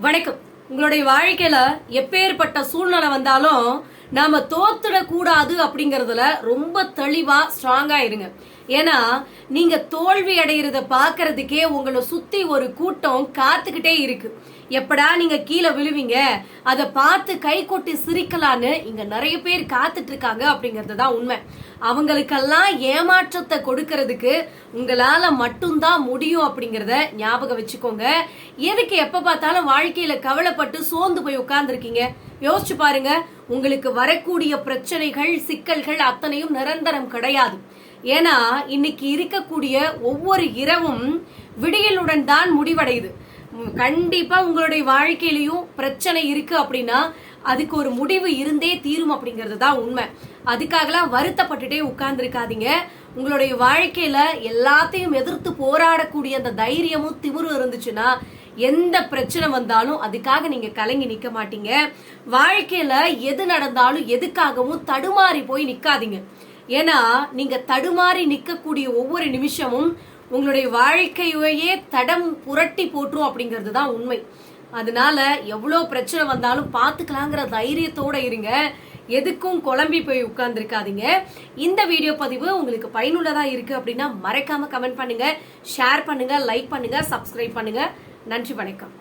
வணக்கம். உங்களுடைய வாழ்க்கையில எப்பேற்பட்ட சூழ்நிலை வந்தாலும் நாம தோத்துடக்கூடாது அப்படிங்கறதுல ரொம்ப தெளிவா ஸ்ட்ராங்கா இருங்க. ஏன்னா நீங்க தோல்வி அடையிறத பாக்குறதுக்கே உங்களை சுத்தி ஒரு கூட்டம் காத்துக்கிட்டே இருக்கு. எப்படா நீங்க கீழே விழுவீங்க? அதை பார்த்து கை கொட்டி சிரிக்கலான்னு இங்க நிறைய பேர் காத்துட்டு இருக்காங்க அப்படிங்கறது தான் உண்மை. அவங்களுக்கெல்லாம் ஏமாற்றத்தை கொடுக்கறதுக்கு உங்களால மட்டும்தான் முடியும் அப்படிங்கறத ஞாபகம் வச்சுக்கோங்க. எதுக்கு எப்ப பார்த்தாலும் வாழ்க்கையில கவலைப்பட்டு சோர்ந்து போய் உட்கார்ந்துருக்கீங்க? யோசிச்சு பாருங்க உங்களுக்கு வரக்கூடிய பிரச்சனைகள் சிக்கல்கள் அத்தனையும் நிரந்தரம் கிடையாது. ஏன்னா இன்னைக்கு இருக்கக்கூடிய ஒவ்வொரு இரவும் விடியலுடன் தான் முடிவடையுது. கண்டிப்பா உங்களுடைய வாழ்க்கையிலையும் பிரச்சனை இருக்கு அப்படின்னா அதுக்கு ஒரு முடிவு இருந்தே தீரும் அப்படிங்கிறது தான் உண்மை. அதுக்காகலாம் வருத்தப்பட்டுட்டே உட்கார்ந்துருக்காதீங்க. உங்களுடைய வாழ்க்கையில எல்லாத்தையும் எதிர்த்து போராடக்கூடிய அந்த தைரியமும் திமிரும் இருந்துச்சுன்னா எந்த பிரச்சனை வந்தாலும் அதுக்காக நீங்க கலங்கி நிக்க மாட்டீங்க. வாழ்க்கையில எது நடந்தாலும் எதுக்காகவும் தடுமாறி போய் நிக்காதீங்க. ஏன்னா நீங்க தடுமாறி நிக்கக்கூடிய ஒவ்வொரு நிமிஷமும் உங்களுடைய வாழ்க்கையையே தடம் புரட்டி போட்டுரும் அப்படிங்கிறது தான் உண்மை. அதனால எவ்வளோ பிரச்சனை வந்தாலும் பார்த்துக்கலாங்கிற தைரியத்தோட இருங்க. எதுக்கும் குழம்பி போய் உட்கார்ந்துருக்காதீங்க. இந்த வீடியோ பதிவு உங்களுக்கு பயனுள்ளதா இருக்கு அப்படின்னா மறக்காம கமெண்ட் பண்ணுங்க ஷேர் பண்ணுங்க லைக் பண்ணுங்க சப்ஸ்கிரைப் பண்ணுங்க. நன்றி வணக்கம்.